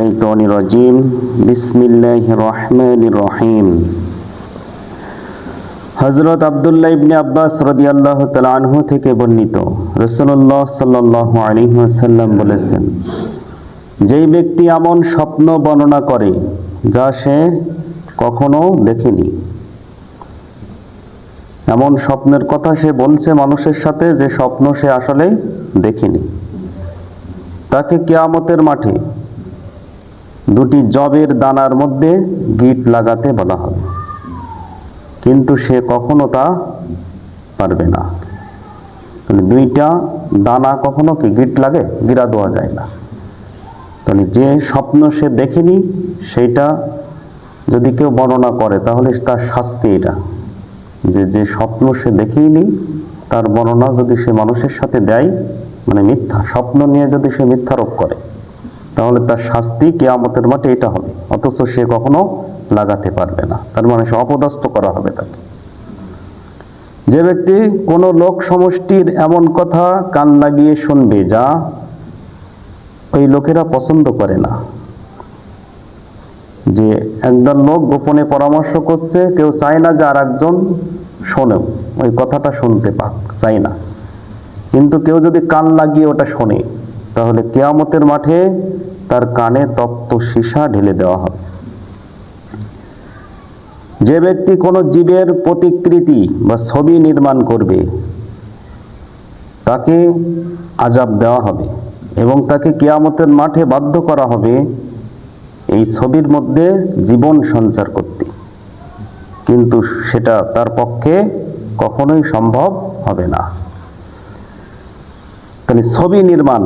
الشيطان الرجيم بسم الله الرحمن الرحيم হজরত আবদুল্লাহ ইবনে আব্বাস রদিয়াল্লাহ আনহু থেকে বর্ণিত রসুল্লাহ সাল্লাহ আলিহাসাল্লাম বলেছেন যেই ব্যক্তি এমন স্বপ্ন বর্ণনা করে যা সে কখনো দেখেনি এমন স্বপ্নের কথা সে বলছে মানুষের সাথে যে স্বপ্ন সে আসলে দেখেনি তাকে কেয়ামতের মাঠে দুটি জবের দানার মধ্যে গিট লাগাতে বলা হবে কিন্তু সে কখনো তা পারবে না। দুইটা দানা কখনো কি গিট লাগে? গিরা দেওয়া যায় না। তাহলে যে স্বপ্ন সে দেখেনি, সেইটা যদি কেউ বর্ণনা করে, তাহলে তার শাস্তি এটা। যে যে স্বপ্ন সে দেখেইনি তার বর্ণনা যদি সে মানুষের সাথে দেয় মানে মিথ্যা, স্বপ্ন নিয়ে যদি সে মিথ্যারোপ করে তাহলে তার শাস্তি কেয়ামতের মাঠে এটা হবে। অথচ সে কখনো লাগাতে পারবে না। তার মানে সে অপদস্থ করা হবে তাকে। যে ব্যক্তি কোনো লোক সমষ্টির এমন কথা কান লাগিয়ে শুনবে যা ওই লোকেরা পছন্দ করে না, যে একদল লোক গোপনে পরামর্শ করছে, কেউ চায় না যে আর একজন শোনেও। ওই কথাটা শুনতে পাক চাই না। কিন্তু কেউ যদি কান লাগিয়ে ওটা শোনে তাহলে কেয়ামতের মাঠে তার কানে তপ্ত সীসা ঢেলে দেওয়া হবে। যে ব্যক্তি কোনো জীবের প্রতিকৃতি বা ছবি নির্মাণ করবে, তাকে আজাব দেওয়া হবে এবং তাকে কেয়ামতের মাঠে বাধ্য করা হবে এই ছবির মধ্যে জীবন সঞ্চার করতে। কিন্তু সেটা তার পক্ষে কখনোই সম্ভব হবে না। তাহলে ছবি নির্মাণ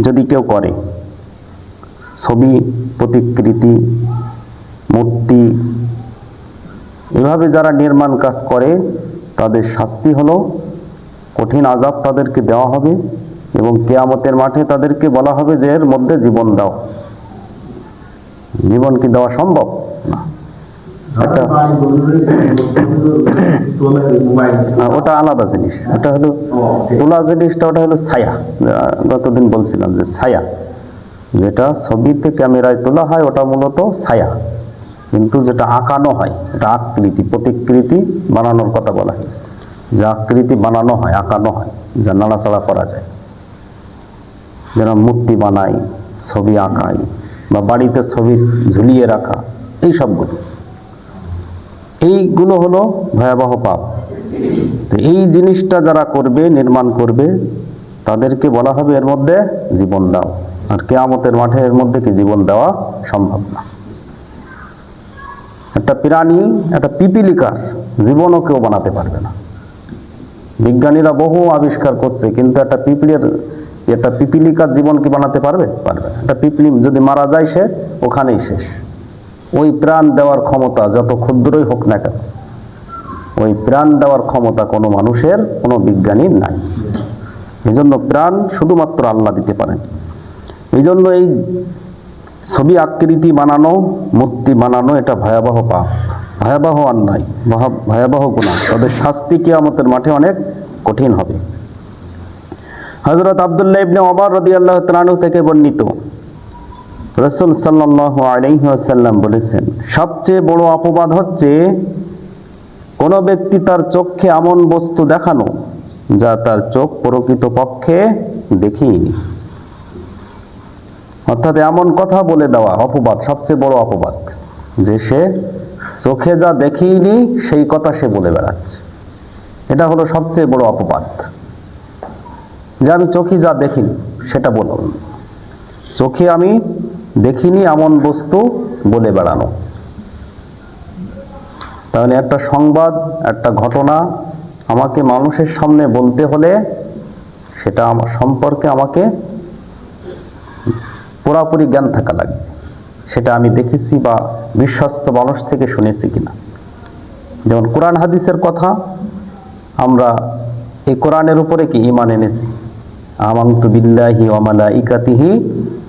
যদি কেউ করে, ছবি, প্রতিকৃতি, মূর্তি, এভাবে যারা নির্মাণ কাজ করে, তাদের শাস্তি হলো, কঠিন আজাব তাদেরকে দেওয়া হবে এবং কেয়ামতের মাঠে তাদেরকে বলা হবে যে এর মধ্যে জীবন দাও। জীবন কি দেওয়া সম্ভব? না। ওটা আলাদা জিনিস। ওটা হলো তোলা জিনিসটা ওটা হলো ছায়া। গতদিন বলছিলাম যে ছায়া। যেটা ছবিতে ক্যামেরায় তোলা হয় ওটা মূলত ছায়া। কিন্তু যেটা আঁকানো হয় এটা আকৃতি প্রতিকৃতি বানানোর কথা বলা হয়েছে। যে আকৃতি বানানো হয় আঁকানো হয় যা নাড়াচাড়া করা যায়। যেন মূর্তি বানাই ছবি আঁকাই বা বাড়িতে ছবি ঝুলিয়ে রাখা এই সবগুলো এইগুলো হলো ভয়াবহ পাপ। তো এই জিনিসটা যারা করবে, নির্মাণ করবে, তাদেরকে বলা হবে এর মধ্যে জীবন দাও। আর কেয়ামতের মাঠে এর মধ্যে কি জীবন দেওয়া সম্ভব না। একটা প্রাণী, একটা পিপিলিকার জীবনও কেউ বানাতে পারবে না। বিজ্ঞানীরা বহু আবিষ্কার করছে, কিন্তু একটা পিপিলের, একটা পিপিলিকার জীবন কি বানাতে পারবে? পারবে একটা পিপিলি যদি মারা যায় সে, ওখানেই শেষ। ওই প্রাণ দেওয়ার ক্ষমতা যত ক্ষুদ্রই হোক না কেন, ওই প্রাণ দেওয়ার ক্ষমতা কোনো মানুষের, কোনো বিজ্ঞানীর নাই। এই জন্য প্রাণ শুধুমাত্র আল্লাহ দিতে পারেন। এই জন্য এই ছবি আকৃতি বানানো, মূর্তি বানানো এটা ভয়াবহ পাপ। ভয়াবহ অন্যায় ভয়াবহ গুণা। তাদের শাস্তি কিয়ামতের মাঠে অনেক কঠিন হবে। হজরত আবদুল্লাহ ইবনে ওমর রাদিয়াল্লাহু তাআলা থেকে বর্ণিত রসুল সাল্লাল্লাহু আলাইহি ওয়াসাল্লাম বলেছেন, সবচেয়ে বড় অপবাদ হচ্ছে কোনো ব্যক্তি তার চোখে এমন বস্তু দেখানো যা তার চোখ প্রকৃত পক্ষে দেখেইনি অর্থাৎ এমন কথা বলে দেওয়া অপবাদ, সবচেয়ে বড় অপবাদ, যে সে চোখে যা দেখেইনি সেই কথা সে বলে বেড়াচ্ছে। এটা হলো সবচেয়ে বড় অপবাদ। যে আমি চোখে যা দেখিনি, সেটা বললাম চোখে আমি দেখিনি এমন বস্তু বলে বেড়ানো। তাহলে একটা সংবাদ, একটা ঘটনা আমাকে মানুষের সামনে বলতে হলে সেটা আমার সম্পর্কে আমাকে পুরাপুরি জ্ঞান থাকা লাগবে। সেটা আমি দেখেছি বা বিশ্বস্ত মানুষ থেকে শুনেছি কিনা। যেমন কোরআন হাদিসের কথা, আমরা এই কোরআনের উপরে কি ইমান এনেছি? আমান্তু বিল্লাহি ওয়া মালাইকাতিহি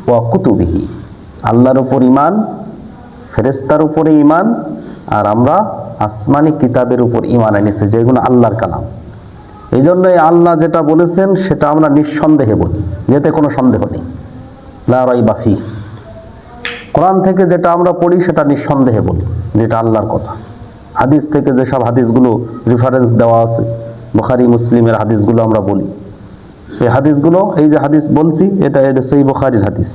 ওয়া কুতুবিহি। আল্লাহর উপর ইমান ফেরেস্তার উপরে ইমান আর আমরা আসমানি কিতাবের উপর ইমান এনেছি, যেগুলো আল্লাহর কালাম। এই জন্য এই আল্লাহ যেটা বলেছেন, সেটা আমরা নিঃসন্দেহে বলি, যেতে কোনো সন্দেহ নেই। লা রাইবা ফি। কোরআন থেকে যেটা আমরা পড়ি, সেটা নিঃসন্দেহে বলি, যেটা আল্লাহর কথা। হাদিস থেকে যেসব হাদিসগুলো রেফারেন্স দেওয়া আছে, বুখারি, মুসলিমের হাদিসগুলো আমরা বলি। এই হাদিসগুলো, এই যে হাদিস বলছি, এটা এটা সেই বুখারির হাদিস।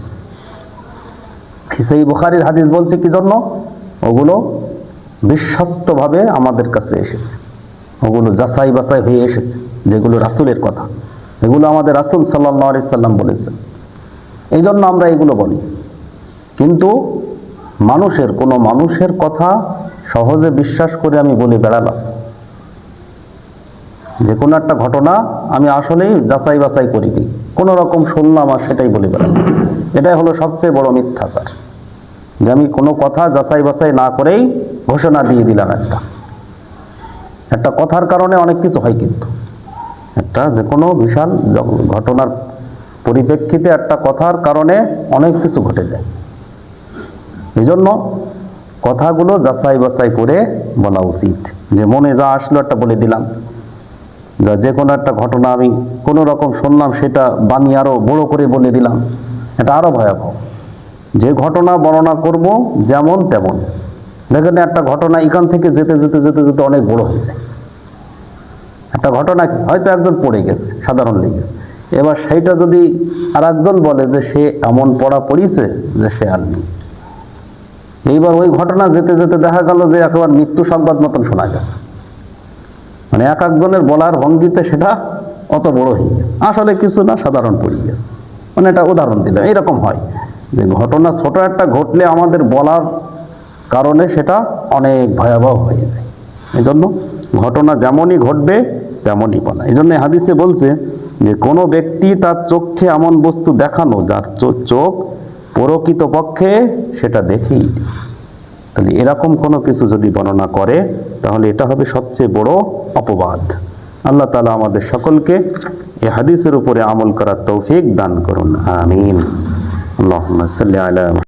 সেই বুখারির হাদিস বলছে কি জন্য? ওগুলো বিশ্বস্তভাবে আমাদের কাছে এসেছে। ওগুলো যাচাই বাছাই হয়ে এসেছে, যেগুলো রাসুলের কথা। এগুলো আমাদের রাসূল আলাইহি সাল্লাম বলেছেন। এই জন্য আমরা এগুলো বলি। কিন্তু মানুষের, কোনো মানুষের কথা সহজে বিশ্বাস করে আমি বলে বেড়ালাম। যে কোনো একটা ঘটনা আমি আসলেই যাচাই বাছাই করি দিই। কোনো রকম শুনলাম আর সেটাই বলে বেড়ালাম এটাই হলো সবচেয়ে বড় মিথ্যাচার। যে আমি কোনো কথা যাচাই বাছাই না করেই ঘোষণা দিয়ে দিলাম একটা। একটা কথার কারণে অনেক কিছু হয় কিন্তু। একটা যে কোনো বিশাল ঘটনার পরিপ্রেক্ষিতে একটা কথার কারণে অনেক কিছু ঘটে যায়। এই জন্য কথাগুলো যাচাই বাছাই করে বলা উচিত। যে মনে যা আসলো একটা বলে দিলাম। যা কোনো একটা ঘটনা আমি কোনো রকম শুনলাম, সেটা বানিয়ে আরও বড় করে বলে দিলাম। এটা আরও ভয়াবহ। যে ঘটনা বর্ণনা করব যেমন তেমন। দেখেন একটা ঘটনা এখান থেকে যেতে যেতে যেতে যেতে অনেক বড় হয়ে যায়। একটা ঘটনা হয়তো একজন পড়ে গেছে, সাধারণ লেগেছে এবার সেইটা যদি আর একজন বলে যে সে এমন পড়া পড়িছে যে সে আর নেই। এইবার ওই ঘটনা যেতে যেতে দেখা গেল যে একেবারে মৃত্যু সংবাদ মতন শোনা গেছে। মানে এক একজনের বলার ভঙ্গিতে সেটা অত বড় হয়ে গেছে। আসলে কিছু না, সাধারণ পড়ে গেছে মানে এটা উদাহরণ দিলাম, এরকম হয় যে ঘটনা ছোট একটা ঘটলে আমাদের বলার কারণে সেটা অনেক ভয়াবহ হয়ে যায়। এই জন্য ঘটনা যেমনই ঘটবে, তেমনই বলা। এই জন্য হাদিসে বলছে যে কোনো ব্যক্তি তার চোখে এমন বস্তু দেখানো, যার চোখ প্রকৃত পক্ষে সেটা দেখেই তাহলে এরকম কোনো কিছু যদি বর্ণনা করে, তাহলে এটা হবে সবচেয়ে বড় অপবাদ। আল্লাহ তালা আমাদের সকলকে এ হাদিসের উপরে আমল করার তৌফিক দান করুন। আমিন। আল্লাহ সাল্লাহ